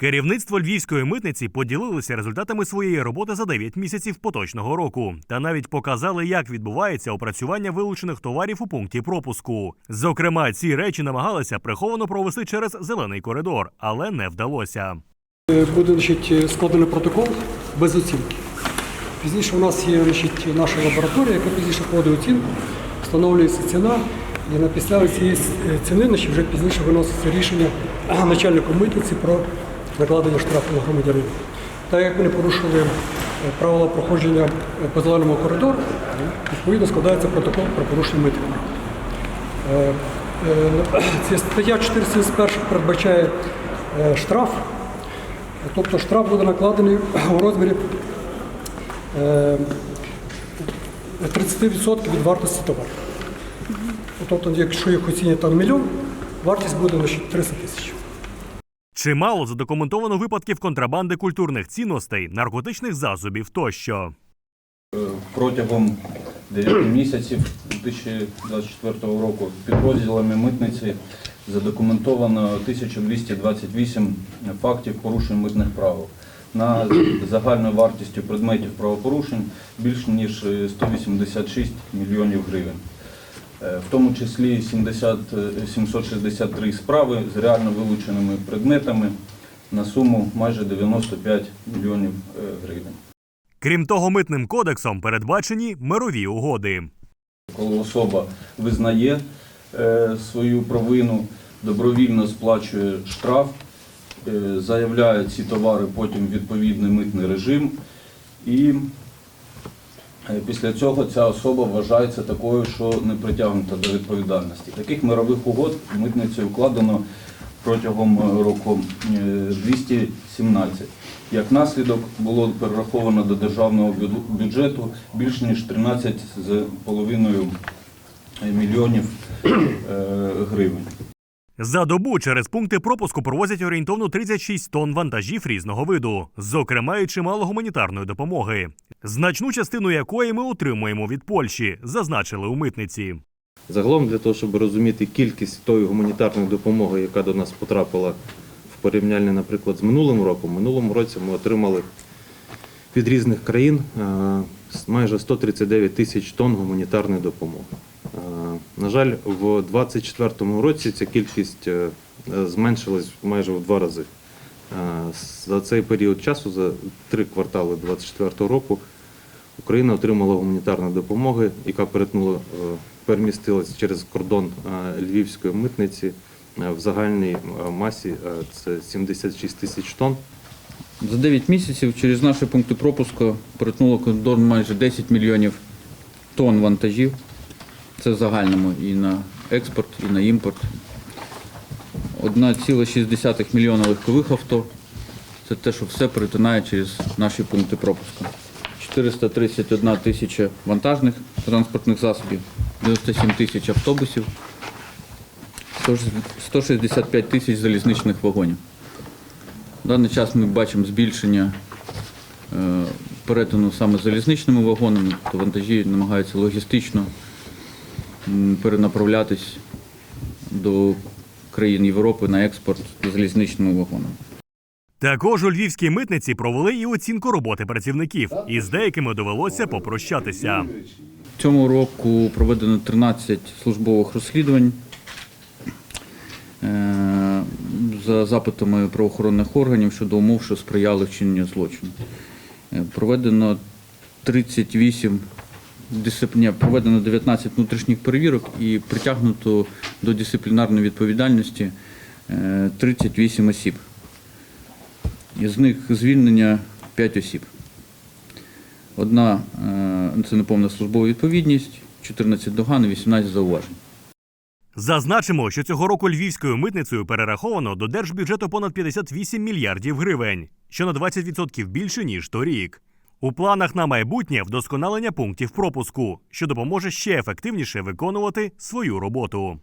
Керівництво львівської митниці поділилося результатами своєї роботи за 9 місяців поточного року та навіть показали, як відбувається опрацювання вилучених товарів у пункті пропуску. Зокрема, ці речі намагалися приховано провести через зелений коридор, але не вдалося. Е, Буде значить, складений протокол без оцінки. Пізніше у нас є значить, наша лабораторія, яка пізніше проводить оцінку, встановлюється ціна, і на підставі цієї е, ціни вже пізніше виноситься рішення начальнику митниці про накладення штрафу на громадянина. Так як не порушили е, правила проходження е, по зеленому коридору, відповідно складається протокол про порушення митних прав. Е, Ця стаття 471 передбачає штраф, тобто штраф буде накладений у розмірі е, 30% від вартості товару. Тобто, якщо їх оцінять там мільйон, вартість буде значить, 300 тисяч. Чимало задокументовано випадків контрабанди культурних цінностей, наркотичних засобів тощо. Протягом 9 місяців 2024 року підрозділами митниці задокументовано 1228 фактів порушень митних правил. На загальною вартістю предметів правопорушень більш ніж 186 мільйонів гривень. Е, В тому числі 70, е, 763 справи з реально вилученими предметами на суму майже 95 мільйонів е, гривень. Крім того, митним кодексом передбачені мирові угоди. Коли особа визнає е, свою провину, добровільно сплачує штраф, е, заявляє ці товари потім відповідний митний режим, і е, після цього ця особа вважається такою, що не притягнута до відповідальності. Таких мирових угод митниці укладено протягом е, року е, 217. Як наслідок було перераховано до державного бюджету більш ніж 13,5 мільйонів е, гривень. За добу через пункти пропуску провозять орієнтовно 36 тонн вантажів різного виду, зокрема і чимало гуманітарної допомоги, значну частину якої ми отримуємо від Польщі, зазначили у митниці. Загалом для того, щоб розуміти кількість тої гуманітарної допомоги, яка до нас потрапила в порівнянні, наприклад, з минулим роком. Минулому році ми отримали від різних країн е, майже 139 тисяч тонн гуманітарної допомоги. На жаль, в 2024 році ця кількість е, зменшилась майже в два рази. Е, За цей період часу, за три квартали 2024 року, Україна отримала гуманітарну допомогу, яка перетнула, е, перемістилась через кордон Львівської митниці в загальній масі це 76 тисяч тонн. За 9 місяців через наші пункти пропуску перетнуло кордон майже 10 мільйонів тонн вантажів. Це в загальному і на експорт, і на імпорт. 1,6 мільйона легкових авто. Це те, що все перетинає через наші пункти пропуску. 431 тисяча вантажних транспортних засобів, 97 тисяч автобусів, 165 тисяч залізничних вагонів. В даний час ми бачимо збільшення е, перетину саме залізничними вагонами, то вантажі намагаються логістично перенаправлятись до країн Європи на експорт залізничними вагонами. Також у львівській митниці провели і оцінку роботи працівників, і з деякими довелося попрощатися. Цього року проведено 13 службових розслідувань е, за запитами правоохоронних органів щодо умов, що сприяли вчиненню злочину. Е, Проведено 38 дисципліні, проведено 19 внутрішніх перевірок і притягнуто до дисциплінарної відповідальності е, 38 осіб. Із них звільнення 5 осіб. Одна е, це неповна службова відповідність, 14 доган 18 зауважень. Зазначимо, що цього року львівською митницею перераховано до держбюджету понад 58 мільярдів гривень, що на 20% більше ніж торік. У планах на майбутнє вдосконалення пунктів пропуску, що допоможе ще ефективніше виконувати свою роботу.